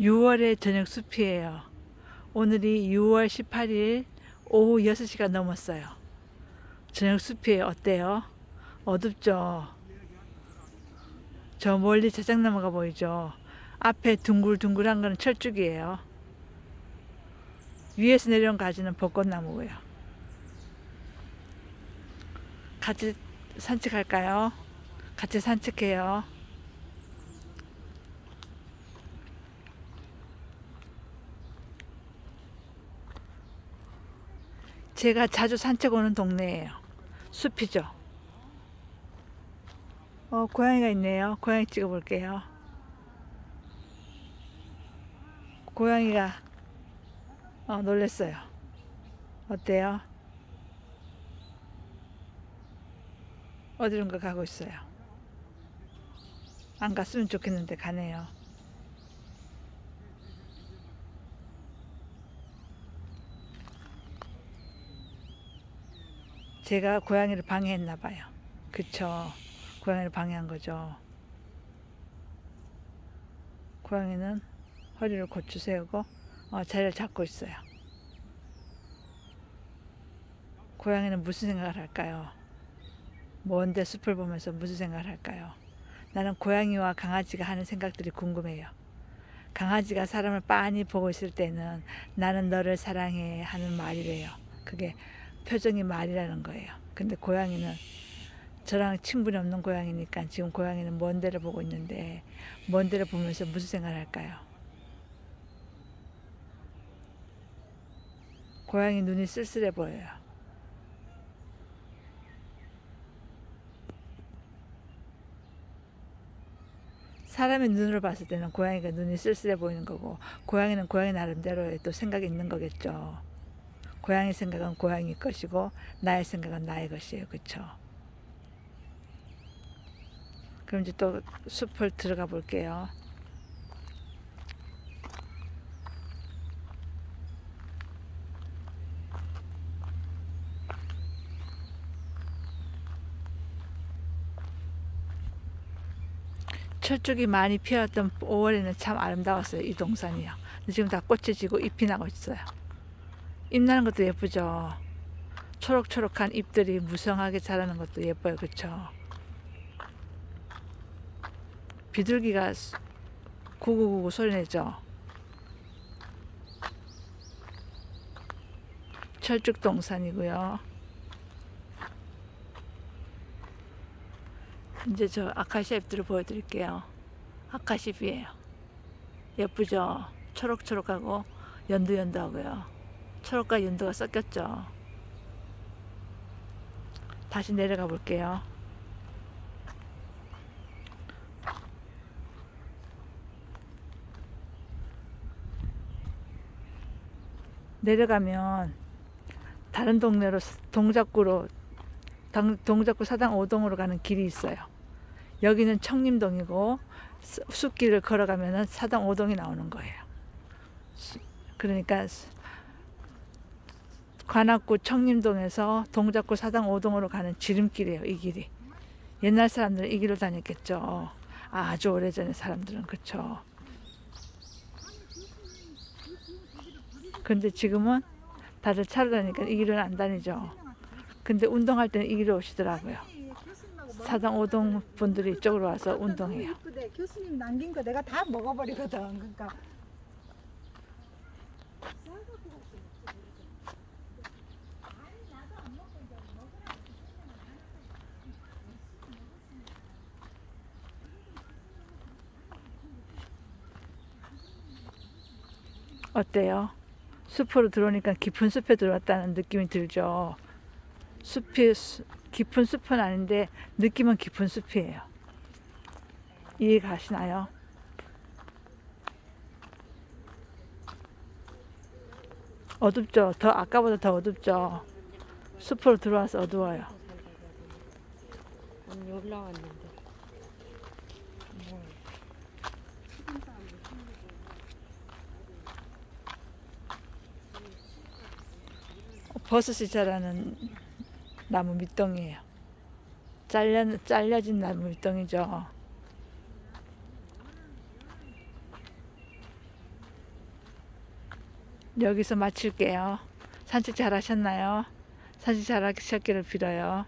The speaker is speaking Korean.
6월의 저녁 숲이에요. 오늘이 6월 18일 오후 6시가 넘었어요. 저녁 숲이에요. 어때요? 어둡죠? 저 멀리 자작나무가 보이죠? 앞에 둥글둥글한 거는 철쭉이에요. 위에서 내려온 가지는 벚꽃나무고요. 같이 산책할까요? 같이 산책해요. 제가 자주 산책 오는 동네예요. 숲이죠. 어, 고양이가 있네요. 고양이 찍어 볼게요. 고양이가 어, 놀랬어요. 어때요? 어디론가 가고 있어요. 안 갔으면 좋겠는데 가네요. 제가 고양이를 방해했나 봐요. 그쵸. 고양이를 방해한 거죠. 고양이는 허리를 고추 세우고 어, 자리를 잡고 있어요. 고양이는 무슨 생각을 할까요? 먼데 숲을 보면서 무슨 생각을 할까요? 나는 고양이와 강아지가 하는 생각들이 궁금해요. 강아지가 사람을 빤히 보고 있을 때는 나는 너를 사랑해 하는 말이래요. 그게 표정이 말이라는 거예요. 근데 고양이는 저랑 친분이 없는 고양이니까 지금 고양이는 먼 데를 보고 있는데 먼 데를 보면서 무슨 생각을 할까요? 고양이 눈이 쓸쓸해 보여요. 사람의 눈으로 봤을 때는 고양이가 눈이 쓸쓸해 보이는 거고 고양이는 고양이 나름대로의 또 생각이 있는 거겠죠. 고양이 생각은 고양이 것이고 나의 생각은 나의 것이에요. 그렇죠? 그럼 이제 또 숲을 들어가 볼게요. 철쭉이 많이 피었던 5월에는 참 아름다웠어요. 이 동산이요. 지금 다 꽃이 지고 잎이 나고 있어요. 잎 나는 것도 예쁘죠. 초록초록한 잎들이 무성하게 자라는 것도 예뻐요. 그쵸? 비둘기가 구구구구 소리 내죠. 철쭉 동산이고요. 이제 저 아카시아 잎들을 보여드릴게요. 아카시비예요. 예쁘죠? 초록초록하고 연두연두하고요. 초록과 연두가 섞였죠. 다시 내려가 볼게요. 내려가면 다른 동네로 동작구로 당- 동작구 사당 5동으로 가는 길이 있어요. 여기는 청림동이고 수- 숲길을 걸어가면 사당 5동이 나오는 거예요. 수- 그러니까 수- 관악구 청림동에서 동작구 사당 5동으로 가는 지름길이에요. 이 길이. 옛날 사람들은 이 길로 다녔겠죠. 아주 오래전에 사람들은 그렇죠. 근데 지금은 다들 차로 다니니까 이 길은 안 다니죠. 근데 운동할 때는 이 길로 오시더라고요. 사당 오동 분들이 이쪽으로 와서 운동해요. 이쁘대. 교수님 남긴 거 내가 다 먹어버리거든. 그러니까 어때요? 숲으로 들어오니까 깊은 숲에 들어왔다는 느낌이 들죠. 숲이 수- 깊은 숲은 아닌데 느낌은 깊은 숲이에요. 이해 가시나요? 어둡죠. 더 아까보다 더 어둡죠. 숲으로 들어와서 어두워요. 언니 올라왔는데. 뭐, 버섯이 자라는 나무 밑동이에요. 잘려, 잘려진 나무 밑동이죠. 여기서 마칠게요. 산책 잘 하셨나요? 산책 잘 하셨기를 빌어요.